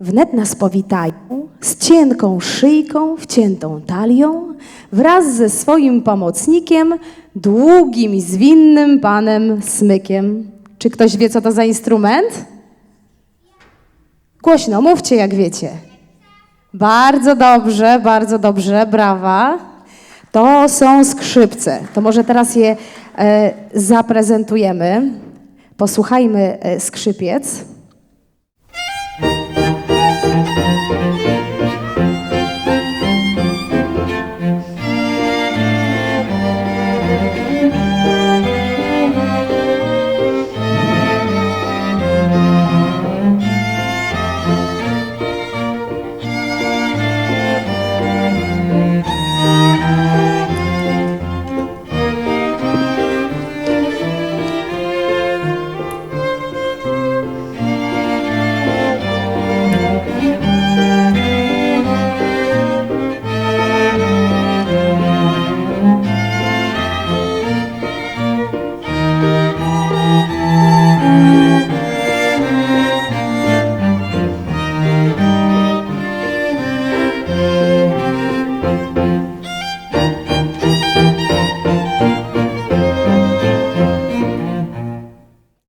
Wnet nas powitają z cienką szyjką, wciętą talią, wraz ze swoim pomocnikiem, długim i zwinnym panem Smykiem. Czy ktoś wie, co to za instrument? Głośno, mówcie jak wiecie. Bardzo dobrze, bardzo dobrze, brawa. To są skrzypce. To może teraz je e, zaprezentujemy. Posłuchajmy e, skrzypiec.